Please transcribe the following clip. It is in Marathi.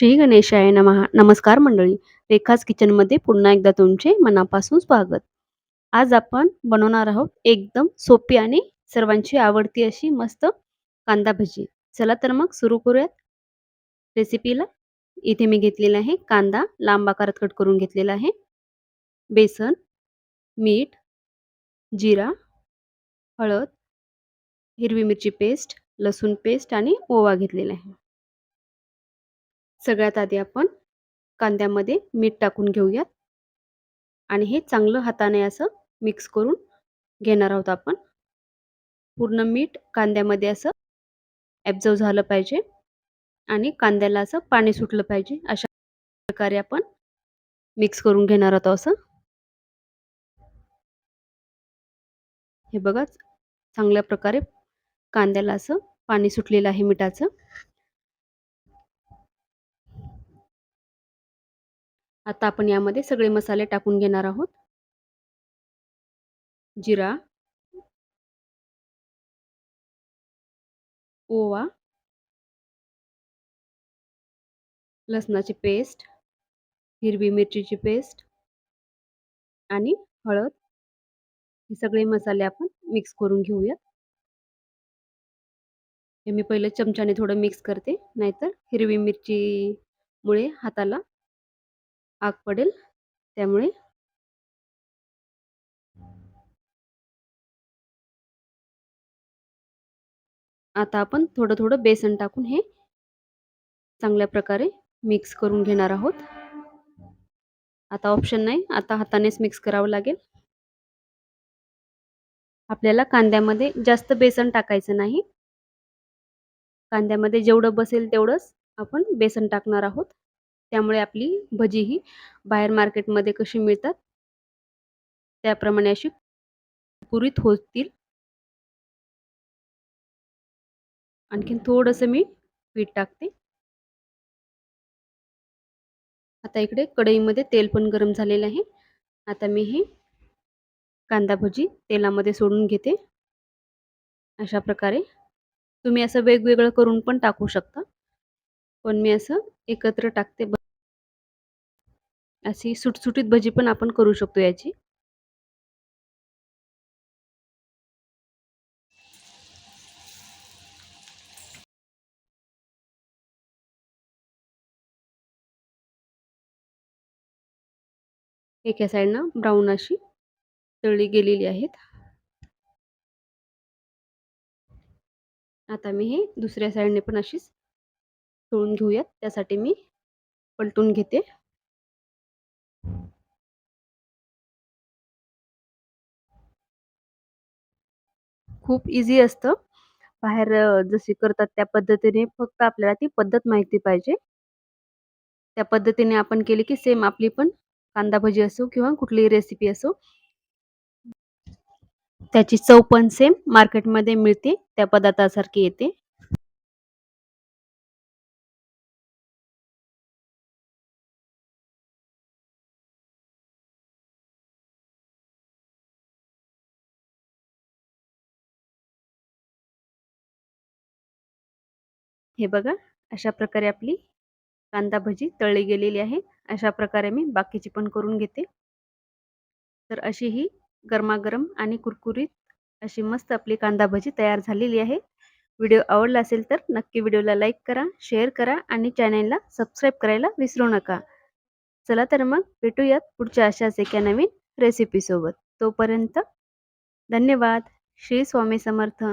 श्री गणेशाय नमहा नमस्कार मंडळी. रेखाज किचनमध्ये पुन्हा एकदा तुमचे मनापासून स्वागत. आज आपण बनवणार आहोत एकदम सोपी आणि सर्वांची आवडती अशी मस्त कांदा भजी. चला तर मग सुरू करूयात. रेसिपीला इथे मी घेतलेला आहे कांदा. लांब आकारात कट करून घेतलेला आहे. बेसन मीठ जिरा हळद हिरवी मिरची पेस्ट लसूण पेस्ट आणि ओवा घेतलेला आहे. सगळ्यात आधी आपण कांद्यामध्ये मीठ टाकून घेऊयात. आणि हे चांगलं हाताने असं मिक्स करून घेणार आहोत आपण. पूर्ण मीठ कांद्यामध्ये असं ॲब्झर्व झालं पाहिजे. आणि कांद्याला असं पाणी सुटलं पाहिजे. अशा प्रकारे आपण मिक्स करून घेणार आहोत असं. हे बघा चांगल्या प्रकारे कांद्याला असं पाणी सुटलेलं आहे मिठाचं. आता आपण यामध्ये सगळे मसाले टाकून घेणार आहोत. जिरा. ओवा. लसणाची पेस्ट. हिरवी मिरचीची पेस्ट. आणि हळद. हे सगळे मसाले आपण मिक्स करून घेऊयात. हे मी पहिले चमच्याने थोडं मिक्स करते नाहीतर हिरवी मिरचीमुळे हाताला आग पडेल. त्यामुळे आता आपण थोडं थोडं बेसन टाकून हे चांगल्या प्रकारे मिक्स करून घेणार आहोत. आता ऑप्शन नाही. आता हातानेच मिक्स करावं लागेल. आपल्याला कांद्यामध्ये जास्त बेसन टाकायचं नाही. कांद्यामध्ये जेवढं बसेल तेवढंच आपण बेसन टाकणार आहोत. त्यामुळे आपली भजी ही बाहेर मार्केटमध्ये कशी मिळतात त्याप्रमाणे अशी कुरीत होतील. आणखीन थोडंसं मी पीठ टाकते. आता इकडे कढईमध्ये तेल पण गरम झालेलं आहे. आता मी ही कांदा भजी तेलामध्ये सोडून घेते. अशा प्रकारे तुम्ही असं वेगवेगळं करून पण टाकू शकता. पण मी असं एकत्र टाकते. अशी सुटसुटीत भजी पण आपण करू शकतो याची. एका साईडनं ब्राऊन अशी तळली गेलेली आहेत. आता मी हे दुसऱ्या साईडने पण अशीच तळून घेऊयात. त्यासाठी मी पलटून घेते. खूप इझी असतं. बाहेर जशी करतात त्या पद्धतीने फक्त आपल्याला ती पद्धत माहिती पाहिजे. त्या पद्धतीने आपण केली की सेम आपली पण कांदा भजी असो किंवा कुठलीही रेसिपी असो. त्याची चव पण सेम मार्केटमध्ये मिळते त्या पदार्थासारखी येते. हे बघा अशा प्रकारे आपली कांदा भजी तळली गेलेली आहे. अशा प्रकारे मी बाकीची पण करून घेते. तर अशी ही गरमागरम आणि कुरकुरीत अशी मस्त आपली कांदा भजी तयार झालेली आहे. व्हिडिओ आवडला असेल तर नक्की व्हिडिओला लाईक करा शेअर करा आणि चॅनेलला सबस्क्राईब करायला विसरू नका. चला तर मग भेटूयात पुढच्या अशाच एका नवीन रेसिपीसोबत तोपर्यंत धन्यवाद. श्री स्वामी समर्थ.